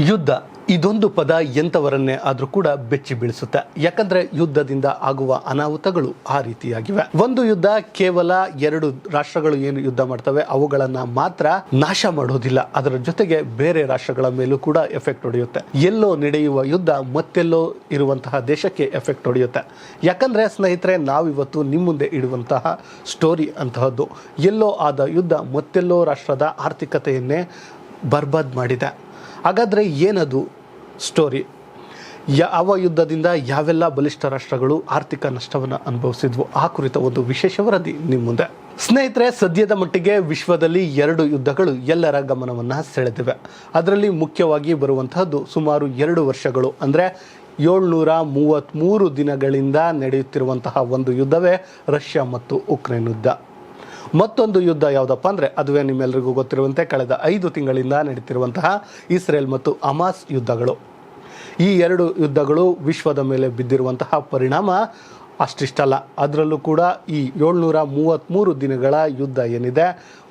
ಯುದ್ಧ, ಇದೊಂದು ಪದ ಎಂಥವರನ್ನೇ ಆದರೂ ಕೂಡ ಬೆಚ್ಚಿ ಬೀಳಿಸುತ್ತೆ. ಯಾಕಂದ್ರೆ ಯುದ್ಧದಿಂದ ಆಗುವ ಅನಾಹುತಗಳು ಆ ರೀತಿಯಾಗಿವೆ. ಒಂದು ಯುದ್ಧ ಕೇವಲ ಎರಡು ರಾಷ್ಟ್ರಗಳು ಏನು ಯುದ್ಧ ಮಾಡ್ತವೆ, ಅವುಗಳನ್ನ ಮಾತ್ರ ನಾಶ ಮಾಡೋದಿಲ್ಲ. ಅದರ ಜೊತೆಗೆ ಬೇರೆ ರಾಷ್ಟ್ರಗಳ ಮೇಲೂ ಕೂಡ ಎಫೆಕ್ಟ್ ಹೊಡೆಯುತ್ತೆ. ಎಲ್ಲೋ ನಡೆಯುವ ಯುದ್ಧ ಮತ್ತೆಲ್ಲೋ ಇರುವಂತಹ ದೇಶಕ್ಕೆ ಎಫೆಕ್ಟ್ ಹೊಡೆಯುತ್ತೆ. ಯಾಕಂದ್ರೆ ಸ್ನೇಹಿತರೆ, ನಾವಿವತ್ತು ನಿಮ್ಮ ಮುಂದೆ ಇಡುವಂತಹ ಸ್ಟೋರಿ ಅಂತಹದ್ದು. ಎಲ್ಲೋ ಆದ ಯುದ್ಧ ಮತ್ತೆಲ್ಲೋ ರಾಷ್ಟ್ರದ ಆರ್ಥಿಕತೆಯನ್ನೇ ಬರ್ಬಾದ್ ಮಾಡಿದೆ. ಹಾಗಾದರೆ ಏನದು ಸ್ಟೋರಿ ಯಾವ ಯುದ್ಧದಿಂದ ಯಾವೆಲ್ಲ ಬಲಿಷ್ಠ ರಾಷ್ಟ್ರಗಳು ಆರ್ಥಿಕ ನಷ್ಟವನ್ನು ಅನುಭವಿಸಿದ್ವು? ಆ ಕುರಿತ ಒಂದು ವಿಶೇಷ ವರದಿ ನಿಮ್ಮ ಮುಂದೆ. ಸ್ನೇಹಿತರೆ, ಸದ್ಯದ ಮಟ್ಟಿಗೆ ವಿಶ್ವದಲ್ಲಿ ಎರಡು ಯುದ್ಧಗಳು ಎಲ್ಲರ ಗಮನವನ್ನು ಸೆಳೆದಿವೆ. ಅದರಲ್ಲಿ ಮುಖ್ಯವಾಗಿ ಬರುವಂತಹದ್ದು ಸುಮಾರು ಎರಡು ವರ್ಷಗಳು. ಅಂದರೆ ಏಳ್ನೂರ ಮೂವತ್ತ್ಮೂರು ದಿನಗಳಿಂದ ನಡೆಯುತ್ತಿರುವಂತಹ ಒಂದು ಯುದ್ಧವೇ ರಷ್ಯಾ ಮತ್ತು ಉಕ್ರೇನ್ ಯುದ್ಧ. ಮತ್ತೊಂದು ಯುದ್ಧ ಯಾವುದಪ್ಪ ಅಂದರೆ ಅದುವೇ ನಿಮ್ಮೆಲ್ಲರಿಗೂ ಗೊತ್ತಿರುವಂತೆ ಕಳೆದ ಐದು ತಿಂಗಳಿಂದ ನಡೀತಿರುವಂತಹ ಇಸ್ರೇಲ್ ಮತ್ತು ಅಮಾಸ್ ಯುದ್ಧಗಳು. ಈ ಎರಡು ಯುದ್ಧಗಳು ವಿಶ್ವದ ಮೇಲೆ ಬಿದ್ದಿರುವಂತಹ ಪರಿಣಾಮ ಅಷ್ಟಿಷ್ಟಲ್ಲ. ಅದರಲ್ಲೂ ಕೂಡ ಈ ಏಳ್ನೂರ ಮೂವತ್ತ್ಮೂರು ದಿನಗಳ ಯುದ್ಧ ಏನಿದೆ,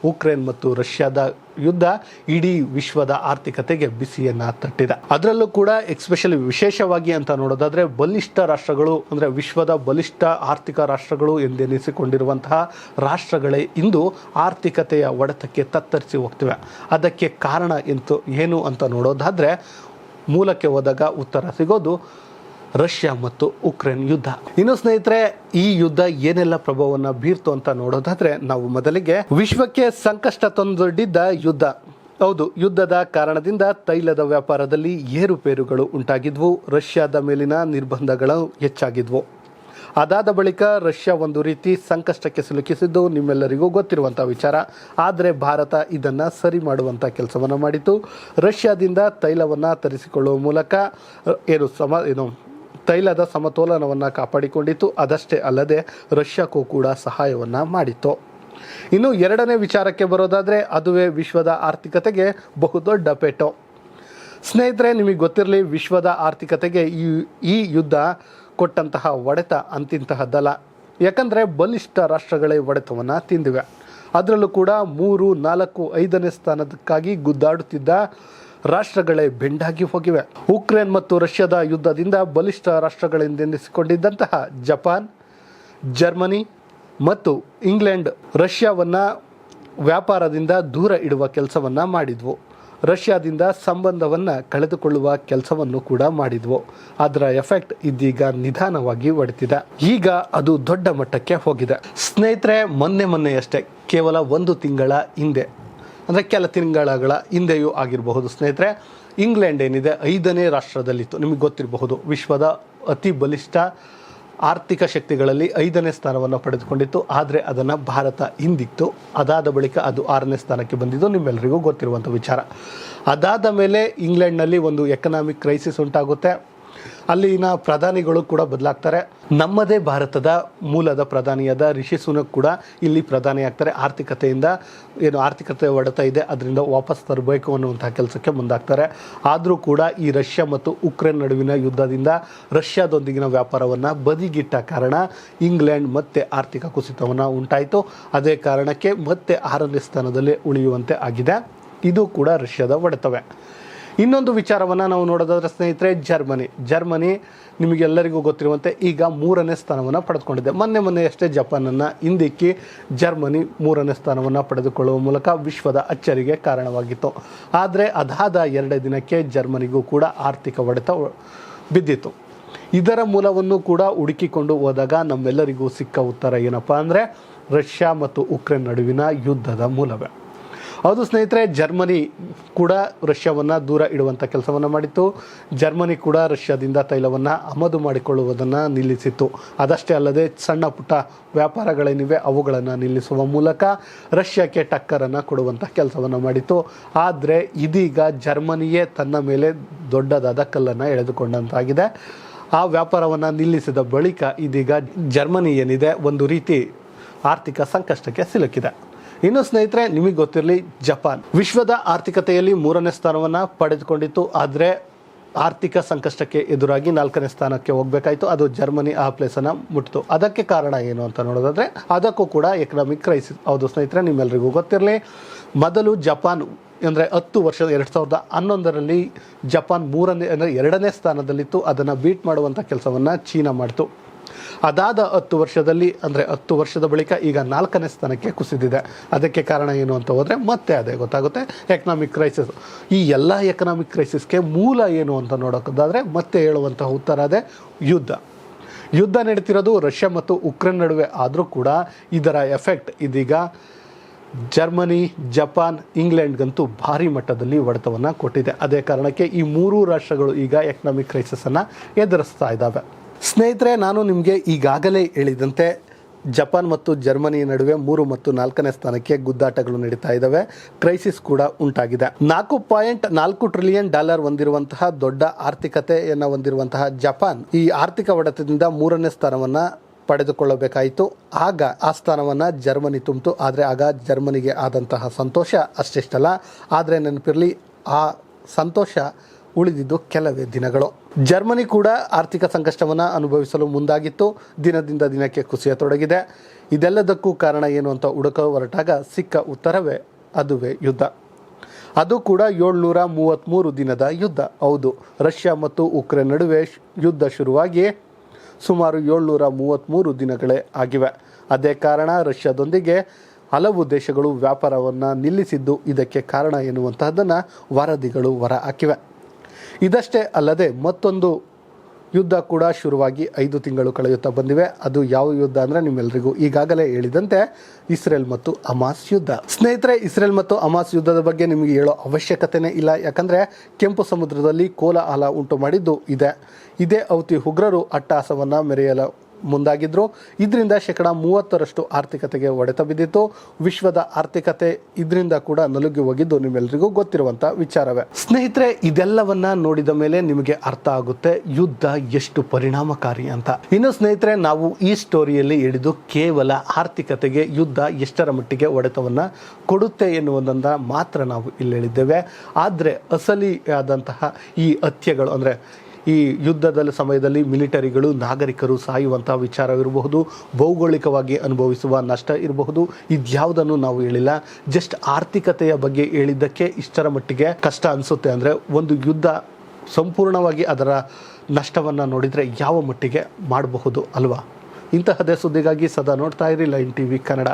ಉಕ್ರೇನ್ ಮತ್ತು ರಷ್ಯಾದ ಯುದ್ಧ ಇಡೀ ವಿಶ್ವದ ಆರ್ಥಿಕತೆಗೆ ಬಿಸಿಯನ್ನು ತಟ್ಟಿದೆ. ಅದರಲ್ಲೂ ಕೂಡ ಎಕ್ಸ್ಪೆಷಲಿ ವಿಶೇಷವಾಗಿ ಅಂತ ನೋಡೋದಾದರೆ ಬಲಿಷ್ಠ ರಾಷ್ಟ್ರಗಳು ಅಂದರೆ ವಿಶ್ವದ ಬಲಿಷ್ಠ ಆರ್ಥಿಕ ರಾಷ್ಟ್ರಗಳು ಎಂದೆನಿಸಿಕೊಂಡಿರುವಂತಹ ರಾಷ್ಟ್ರಗಳೇ ಇಂದು ಆರ್ಥಿಕತೆಯ ಒಡೆತಕ್ಕೆ ತತ್ತರಿಸಿ ಹೋಗ್ತಿವೆ. ಅದಕ್ಕೆ ಕಾರಣ ಎಂತು, ಏನು ಅಂತ ನೋಡೋದಾದರೆ ಮೂಲಕ್ಕೆ ಹೋದಾಗ ಉತ್ತರ ಸಿಗೋದು ರಷ್ಯಾ ಮತ್ತು ಉಕ್ರೇನ್ ಯುದ್ಧ. ಇನ್ನು ಸ್ನೇಹಿತರೆ, ಈ ಯುದ್ಧ ಏನೆಲ್ಲ ಪ್ರಭಾವವನ್ನು ಬೀರ್ತು ಅಂತ ನೋಡೋದಾದ್ರೆ, ನಾವು ಮೊದಲಿಗೆ ವಿಶ್ವಕ್ಕೆ ಸಂಕಷ್ಟ ತಂದೊಡ್ಡಿದ್ದ ಯುದ್ಧ. ಹೌದು, ಯುದ್ಧದ ಕಾರಣದಿಂದ ತೈಲದ ವ್ಯಾಪಾರದಲ್ಲಿ ಏರುಪೇರುಗಳು ಉಂಟಾಗಿದ್ವು, ರಷ್ಯಾದ ಮೇಲಿನ ನಿರ್ಬಂಧಗಳು ಹೆಚ್ಚಾಗಿದ್ವು. ಅದಾದ ಬಳಿಕ ರಷ್ಯಾ ಒಂದು ರೀತಿ ಸಂಕಷ್ಟಕ್ಕೆ ಸಿಲುಕಿಸಿದ್ದು ನಿಮ್ಮೆಲ್ಲರಿಗೂ ಗೊತ್ತಿರುವಂಥ ವಿಚಾರ. ಆದರೆ ಭಾರತ ಇದನ್ನು ಸರಿ ಮಾಡುವಂಥ ಕೆಲಸವನ್ನು ಮಾಡಿತು ರಷ್ಯಾದಿಂದ ತೈಲವನ್ನು ತರಿಸಿಕೊಳ್ಳುವ ಮೂಲಕ ಏನು ಸಮ ಏನು ತೈಲದ ಸಮತೋಲನವನ್ನು ಕಾಪಾಡಿಕೊಂಡಿತ್ತು. ಅದಷ್ಟೇ ಅಲ್ಲದೆ ರಷ್ಯಾಕ್ಕೂ ಕೂಡ ಸಹಾಯವನ್ನು ಮಾಡಿತ್ತು. ಇನ್ನು ಎರಡನೇ ವಿಚಾರಕ್ಕೆ ಬರೋದಾದರೆ ಅದುವೇ ವಿಶ್ವದ ಆರ್ಥಿಕತೆಗೆ ಬಹುದೊಡ್ಡ ಪೇಟು. ಸ್ನೇಹಿತರೆ, ನಿಮಗೆ ಗೊತ್ತಿರಲಿ, ವಿಶ್ವದ ಆರ್ಥಿಕತೆಗೆ ಈ ಈ ಯುದ್ಧ ಕೊಟ್ಟಂತಹ ಒಡೆತ ಅಂತಿಂತಹದ್ದಲ್ಲ. ಯಾಕಂದರೆ ಬಲಿಷ್ಠ ರಾಷ್ಟ್ರಗಳೇ ಒಡೆತವನ್ನು ತಿಂದಿವೆ. ಅದರಲ್ಲೂ ಕೂಡ ಮೂರು, ನಾಲ್ಕು, ಐದನೇ ಸ್ಥಾನಕ್ಕಾಗಿ ಗುದ್ದಾಡುತ್ತಿದ್ದ ರಾಷ್ಟ್ರಗಳೇ ಬೆಂಡಾಗಿ ಹೋಗಿವೆ. ಉಕ್ರೇನ್ ಮತ್ತು ರಷ್ಯಾದ ಯುದ್ಧದಿಂದ ಬಲಿಷ್ಠ ರಾಷ್ಟ್ರಗಳೆಂದೆನಿಸಿಕೊಂಡಿದ್ದಂತಹ ಜಪಾನ್, ಜರ್ಮನಿ ಮತ್ತು ಇಂಗ್ಲೆಂಡ್ ರಷ್ಯಾವನ್ನು ವ್ಯಾಪಾರದಿಂದ ದೂರ ಇಡುವ ಕೆಲಸವನ್ನು ಮಾಡಿದ್ವು. ರಷ್ಯಾದಿಂದ ಸಂಬಂಧವನ್ನು ಕಳೆದುಕೊಳ್ಳುವ ಕೆಲಸವನ್ನು ಕೂಡ ಮಾಡಿದ್ವು. ಅದರ ಎಫೆಕ್ಟ್ ಇದೀಗ ನಿಧಾನವಾಗಿ ಒಡೆತಿದೆ. ಈಗ ಅದು ದೊಡ್ಡ ಮಟ್ಟಕ್ಕೆ ಹೋಗಿದೆ. ಸ್ನೇಹಿತರೆ, ಮೊನ್ನೆ ಮೊನ್ನೆಯಷ್ಟೇ, ಕೇವಲ ಒಂದು ತಿಂಗಳ ಹಿಂದೆ ಅಂದರೆ ಕೆಲ ತಿಂಗಳ ಹಿಂದೆಯೂ ಆಗಿರಬಹುದು, ಸ್ನೇಹಿತರೆ. ಇಂಗ್ಲೆಂಡ್ ಏನಿದೆ ಐದನೇ ರಾಷ್ಟ್ರದಲ್ಲಿತ್ತು. ನಿಮಗೆ ಗೊತ್ತಿರಬಹುದು, ವಿಶ್ವದ ಅತಿ ಬಲಿಷ್ಠ ಆರ್ಥಿಕ ಶಕ್ತಿಗಳಲ್ಲಿ ಐದನೇ ಸ್ಥಾನವನ್ನು ಪಡೆದುಕೊಂಡಿತ್ತು. ಆದರೆ ಅದನ್ನು ಭಾರತ ಹಿಂದಿತ್ತು. ಅದಾದ ಬಳಿಕ ಅದು ಆರನೇ ಸ್ಥಾನಕ್ಕೆ ಬಂದಿದ್ದು. ನಿಮ್ಮೆಲ್ಲರಿಗೂ ಗೊತ್ತಿರುವಂಥ ವಿಚಾರ. ಅದಾದ ಮೇಲೆ ಇಂಗ್ಲೆಂಡ್ನಲ್ಲಿ ಒಂದು ಎಕನಾಮಿಕ್ ಕ್ರೈಸಿಸ್ ಉಂಟಾಗುತ್ತೆ. ಅಲ್ಲಿನ ಪ್ರಧಾನಿಗಳು ಕೂಡ ಬದಲಾಗ್ತಾರೆ. ನಮ್ಮದೇ ಭಾರತದ ಮೂಲದ ಪ್ರಧಾನಿಯಾದ ರಿಷಿ ಸುನಕ್ ಕೂಡ ಇಲ್ಲಿ ಪ್ರಧಾನಿ ಆಗ್ತಾರೆ. ಆರ್ಥಿಕತೆಯಿಂದ ಏನು ಆರ್ಥಿಕತೆ ಹೊಡೆತ ಇದೆ, ಅದರಿಂದ ವಾಪಸ್ ತರಬೇಕು ಅನ್ನುವಂಥ ಕೆಲಸಕ್ಕೆ ಮುಂದಾಗ್ತಾರೆ. ಆದರೂ ಕೂಡ ಈ ರಷ್ಯಾ ಮತ್ತು ಉಕ್ರೇನ್ ನಡುವಿನ ಯುದ್ಧದಿಂದ ರಷ್ಯಾದೊಂದಿಗಿನ ವ್ಯಾಪಾರವನ್ನು ಬದಿಗಿಟ್ಟ ಕಾರಣ ಇಂಗ್ಲೆಂಡ್ ಮತ್ತೆ ಆರ್ಥಿಕ ಕುಸಿತವನ್ನು ಉಂಟಾಯಿತು. ಅದೇ ಕಾರಣಕ್ಕೆ ಮತ್ತೆ ಆರನೇ ಸ್ಥಾನದಲ್ಲಿ ಉಳಿಯುವಂತೆ ಆಗಿದೆ. ಇದು ಕೂಡ ರಷ್ಯಾದ ಹೊಡೆತವೇ ಇನ್ನೊಂದು ವಿಚಾರವನ್ನು ನಾವು ನೋಡೋದಾದ್ರೆ ಸ್ನೇಹಿತರೆ, ಜರ್ಮನಿ. ಜರ್ಮನಿ ನಿಮಗೆಲ್ಲರಿಗೂ ಗೊತ್ತಿರುವಂತೆ ಈಗ ಮೂರನೇ ಸ್ಥಾನವನ್ನು ಪಡೆದುಕೊಂಡಿದೆ. ಮೊನ್ನೆ ಮೊನ್ನೆ ಅಷ್ಟೇ ಜಪಾನನ್ನು ಹಿಂದಿಕ್ಕಿ ಜರ್ಮನಿ ಮೂರನೇ ಸ್ಥಾನವನ್ನು ಪಡೆದುಕೊಳ್ಳುವ ಮೂಲಕ ವಿಶ್ವದ ಅಚ್ಚರಿಗೆ ಕಾರಣವಾಗಿತ್ತು. ಆದರೆ ಅದಾದ ಎರಡೇ ದಿನಕ್ಕೆ ಜರ್ಮನಿಗೂ ಕೂಡ ಆರ್ಥಿಕ ಹೊಡೆತ ಬಿದ್ದಿತ್ತು. ಇದರ ಮೂಲವನ್ನು ಕೂಡ ಹುಡುಕಿಕೊಂಡು ಹೋದಾಗ ನಮ್ಮೆಲ್ಲರಿಗೂ ಸಿಕ್ಕ ಉತ್ತರ ಏನಪ್ಪ ಅಂದರೆ ರಷ್ಯಾ ಮತ್ತು ಉಕ್ರೇನ್ ನಡುವಿನ ಯುದ್ಧದ ಮೂಲವೇ. ಹೌದು ಸ್ನೇಹಿತರೆ, ಜರ್ಮನಿ ಕೂಡ ರಷ್ಯಾವನ್ನು ದೂರ ಇಡುವಂಥ ಕೆಲಸವನ್ನು ಮಾಡಿತ್ತು. ಜರ್ಮನಿ ಕೂಡ ರಷ್ಯಾದಿಂದ ತೈಲವನ್ನು ಆಮದು ಮಾಡಿಕೊಳ್ಳುವುದನ್ನು ನಿಲ್ಲಿಸಿತ್ತು. ಅದಷ್ಟೇ ಅಲ್ಲದೆ ಸಣ್ಣ ಪುಟ್ಟ ವ್ಯಾಪಾರಗಳೇನಿವೆ ಅವುಗಳನ್ನು ನಿಲ್ಲಿಸುವ ಮೂಲಕ ರಷ್ಯಾಕ್ಕೆ ಟಕ್ಕರನ್ನು ಕೊಡುವಂಥ ಕೆಲಸವನ್ನು ಮಾಡಿತ್ತು. ಆದರೆ ಇದೀಗ ಜರ್ಮನಿಯೇ ತನ್ನ ಮೇಲೆ ದೊಡ್ಡದಾದ ಕಲ್ಲನ್ನು ಎಳೆದುಕೊಂಡಂತಾಗಿದೆ. ಆ ವ್ಯಾಪಾರವನ್ನು ನಿಲ್ಲಿಸಿದ ಬಳಿಕ ಇದೀಗ ಜರ್ಮನಿ ಏನಿದೆ, ಒಂದು ರೀತಿ ಆರ್ಥಿಕ ಸಂಕಷ್ಟಕ್ಕೆ ಸಿಲುಕಿದೆ. ಇನ್ನು ಸ್ನೇಹಿತರೆ, ನಿಮಗೆ ಗೊತ್ತಿರಲಿ ಜಪಾನ್. ವಿಶ್ವದ ಆರ್ಥಿಕತೆಯಲ್ಲಿ ಮೂರನೇ ಸ್ಥಾನವನ್ನು ಪಡೆದುಕೊಂಡಿತ್ತು. ಆದರೆ ಆರ್ಥಿಕ ಸಂಕಷ್ಟಕ್ಕೆ ಎದುರಾಗಿ ನಾಲ್ಕನೇ ಸ್ಥಾನಕ್ಕೆ ಹೋಗಬೇಕಾಯಿತು. ಅದು ಜರ್ಮನಿ ಆ ಪ್ಲೇಸನ್ನು ಮುಟ್ಟಿತು ಅದಕ್ಕೆ ಕಾರಣ ಏನು ಅಂತ ನೋಡೋದಾದ್ರೆ, ಅದಕ್ಕೂ ಕೂಡ ಎಕನಾಮಿಕ್ ಕ್ರೈಸಿಸ್ ಹೌದು ಸ್ನೇಹಿತರೆ ನಿಮ್ಮೆಲ್ಲರಿಗೂ ಗೊತ್ತಿರಲಿ. ಮೊದಲು ಜಪಾನ್ ಅಂದರೆ ಹತ್ತು ವರ್ಷದ, ಎರಡು ಸಾವಿರದ ಹನ್ನೊಂದರಲ್ಲಿ ಜಪಾನ್ ಮೂರನೇ ಅಂದರೆ ಎರಡನೇ ಸ್ಥಾನದಲ್ಲಿತ್ತು. ಅದನ್ನು ಬೀಟ್ ಮಾಡುವಂಥ ಕೆಲಸವನ್ನು ಚೀನಾ ಮಾಡಿತು. ಅದಾದ ಹತ್ತು ವರ್ಷದಲ್ಲಿ, ಅಂದರೆ ಹತ್ತು ವರ್ಷದ ಬಳಿಕ ಈಗ ನಾಲ್ಕನೇ ಸ್ಥಾನಕ್ಕೆ ಕುಸಿದಿದೆ. ಅದಕ್ಕೆ ಕಾರಣ ಏನು ಅಂತ ಹೋದರೆ ಮತ್ತೆ ಅದೇ ಗೊತ್ತಾಗುತ್ತೆ. ಎಕನಾಮಿಕ್ ಕ್ರೈಸಿಸ್ ಈ ಎಲ್ಲ ಎಕನಾಮಿಕ್ ಕ್ರೈಸಿಸ್ಗೆ ಮೂಲ ಏನು ಅಂತ ನೋಡೋದಾದರೆ ಮತ್ತೆ ಹೇಳುವಂತಹ ಉತ್ತರ ಅದೇ ಯುದ್ಧ. ಯುದ್ಧ ನಡೀತಿರೋದು ರಷ್ಯಾ ಮತ್ತು ಉಕ್ರೇನ್ ನಡುವೆ ಆದರೂ ಕೂಡ ಇದರ ಎಫೆಕ್ಟ್ ಇದೀಗ ಜರ್ಮನಿ, ಜಪಾನ್, ಇಂಗ್ಲೆಂಡ್ಗಂತೂ ಭಾರಿ ಮಟ್ಟದಲ್ಲಿ ಹೊಡೆತವನ್ನು ಕೊಟ್ಟಿದೆ. ಅದೇ ಕಾರಣಕ್ಕೆ ಈ ಮೂರೂ ರಾಷ್ಟ್ರಗಳು ಈಗ ಎಕನಾಮಿಕ್ ಕ್ರೈಸಿಸನ್ನು ಎದುರಿಸ್ತಾ ಇದ್ದಾವೆ. ಸ್ನೇಹಿತರೆ, ನಾನು ನಿಮಗೆ ಈಗಾಗಲೇ ಹೇಳಿದಂತೆ ಜಪಾನ್ ಮತ್ತು ಜರ್ಮನಿ ನಡುವೆ ಮೂರು ಮತ್ತು ನಾಲ್ಕನೇ ಸ್ಥಾನಕ್ಕೆ ಗುದ್ದಾಟಗಳು ನಡೀತಾ ಇದ್ದಾವೆ. ಕ್ರೈಸಿಸ್ ಕೂಡ ಉಂಟಾಗಿದೆ. ನಾಲ್ಕು ಪಾಯಿಂಟ್ ನಾಲ್ಕು ಟ್ರಿಲಿಯನ್ ಡಾಲರ್ ಹೊಂದಿರುವಂತಹ ದೊಡ್ಡ ಆರ್ಥಿಕತೆಯನ್ನು ಹೊಂದಿರುವಂತಹ ಜಪಾನ್ ಈ ಆರ್ಥಿಕ ಹೊಡೆತದಿಂದ ಮೂರನೇ ಸ್ಥಾನವನ್ನು ಪಡೆದುಕೊಳ್ಳಬೇಕಾಯಿತು. ಆಗ ಆ ಸ್ಥಾನವನ್ನು ಜರ್ಮನಿ ತುಂಬಿತು. ಆದರೆ ಆಗ ಜರ್ಮನಿಗೆ ಆದಂತಹ ಸಂತೋಷ ಅಷ್ಟಿಷ್ಟಲ್ಲ. ಆದರೆ ನೆನಪಿರಲಿ, ಆ ಸಂತೋಷ ಉಳಿದಿದ್ದು ಕೆಲವೇ ದಿನಗಳು. ಜರ್ಮನಿ ಕೂಡ ಆರ್ಥಿಕ ಸಂಕಷ್ಟವನ್ನು ಅನುಭವಿಸಲು ಮುಂದಾಗಿತ್ತು. ದಿನದಿಂದ ದಿನಕ್ಕೆ ಕುಸಿಯತೊಡಗಿದೆ ಇದೆಲ್ಲದಕ್ಕೂ ಕಾರಣ ಏನು ಅಂತ ಹುಡುಕ ಹೊರಟಾಗ ಸಿಕ್ಕ ಉತ್ತರವೇ ಅದುವೇ ಯುದ್ಧ. ಅದು ಕೂಡ ಏಳ್ನೂರ ಮೂವತ್ತ್ಮೂರು ದಿನದ ಯುದ್ಧ. ಹೌದು, ರಷ್ಯಾ ಮತ್ತು ಉಕ್ರೇನ್ ನಡುವೆ ಯುದ್ಧ ಶುರುವಾಗಿ ಸುಮಾರು ಏಳ್ನೂರ ಮೂವತ್ತ್ಮೂರು ದಿನಗಳೇ ಆಗಿವೆ. ಅದೇ ಕಾರಣ ರಷ್ಯಾದೊಂದಿಗೆ ಹಲವು ದೇಶಗಳು ವ್ಯಾಪಾರವನ್ನು ನಿಲ್ಲಿಸಿದ್ದು ಇದಕ್ಕೆ ಕಾರಣ ಎನ್ನುವಂತಹದ್ದನ್ನು ವರದಿಗಳು ಹೊರ ಹಾಕಿವೆ. ಇದಷ್ಟೇ ಅಲ್ಲದೆ ಮತ್ತೊಂದು ಯುದ್ಧ ಕೂಡ ಶುರುವಾಗಿ ಐದು ತಿಂಗಳು ಕಳೆಯುತ್ತಾ ಬಂದಿವೆ. ಅದು ಯಾವ ಯುದ್ಧ ಅಂದರೆ ನಿಮ್ಮೆಲ್ಲರಿಗೂ ಈಗಾಗಲೇ ಹೇಳಿದಂತೆ ಇಸ್ರೇಲ್ ಮತ್ತು ಅಮಾಸ್ ಯುದ್ಧ. ಸ್ನೇಹಿತರೆ, ಇಸ್ರೇಲ್ ಮತ್ತು ಅಮಾಸ್ ಯುದ್ಧದ ಬಗ್ಗೆ ನಿಮಗೆ ಹೇಳೋ ಅವಶ್ಯಕತೆನೇ ಇಲ್ಲ. ಯಾಕಂದರೆ ಕೆಂಪು ಸಮುದ್ರದಲ್ಲಿ ಕೋಲಾಹಲ ಉಂಟು ಮಾಡಿದ್ದು ಇದೆ. ಇದೇ ಅವತಿ ಉಗ್ರರು ಅಟ್ಟಹಾಸವನ್ನು ಮೆರೆಯಲು ಮುಂದಾಗಿದ್ರು. ಇದರಿಂದ ಶೇಕಡ ಮೂವತ್ತರಷ್ಟು ಆರ್ಥಿಕತೆಗೆ ಹೊಡೆತ ಬಿದ್ದಿತ್ತು. ವಿಶ್ವದ ಆರ್ಥಿಕತೆ ಇದರಿಂದ ಕೂಡ ನಲುಗಿ ಹೋಗಿದ್ದು ನಿಮ್ಮೆಲ್ಲರಿಗೂ ಗೊತ್ತಿರುವಂಥ ವಿಚಾರವೇ. ಸ್ನೇಹಿತರೆ, ಇದೆಲ್ಲವನ್ನ ನೋಡಿದ ಮೇಲೆ ನಿಮಗೆ ಅರ್ಥ ಆಗುತ್ತೆ, ಯುದ್ಧ ಎಷ್ಟು ಪರಿಣಾಮಕಾರಿ ಅಂತ. ಇನ್ನು ಸ್ನೇಹಿತರೆ, ನಾವು ಈ ಸ್ಟೋರಿಯಲ್ಲಿ ಹೇಳಿದು ಕೇವಲ ಆರ್ಥಿಕತೆಗೆ, ಯುದ್ಧ ಎಷ್ಟರ ಮಟ್ಟಿಗೆ ಹೊಡೆತವನ್ನು ಕೊಡುತ್ತೆ ಎನ್ನುವುದನ್ನು ಮಾತ್ರ ನಾವು ಇಲ್ಲಿ ಹೇಳಿದ್ದೇವೆ ಆದರೆ ಅಸಲಿ ಆದಂತಹ ಈ ಹತ್ಯೆಗಳು ಅಂದರೆ ಈ ಯುದ್ಧದ ಸಮಯದಲ್ಲಿ ಮಿಲಿಟರಿಗಳು, ನಾಗರಿಕರು ಸಾಯುವಂತಹ ವಿಚಾರವಿರಬಹುದು, ಭೌಗೋಳಿಕವಾಗಿ ಅನುಭವಿಸುವ ನಷ್ಟ ಇರಬಹುದು. ಇದ್ಯಾವುದನ್ನು ನಾವು ಹೇಳಿಲ್ಲ. ಜಸ್ಟ್ ಆರ್ಥಿಕತೆಯ ಬಗ್ಗೆ ಹೇಳಿದ್ದಕ್ಕೆ ಇಷ್ಟರ ಮಟ್ಟಿಗೆ ಕಷ್ಟ ಅನಿಸುತ್ತೆ ಅಂದರೆ ಒಂದು ಯುದ್ಧ ಸಂಪೂರ್ಣವಾಗಿ ಅದರ ನಷ್ಟವನ್ನು ನೋಡಿದರೆ ಯಾವ ಮಟ್ಟಿಗೆ ಮಾಡಬಹುದು ಅಲ್ವಾ? ಇಂತಹದೇ ಸುದ್ದಿಗಾಗಿ ಸದಾ ನೋಡ್ತಾ ಇರಿ ಲೈನ್ ಟಿ ವಿ ಕನ್ನಡ.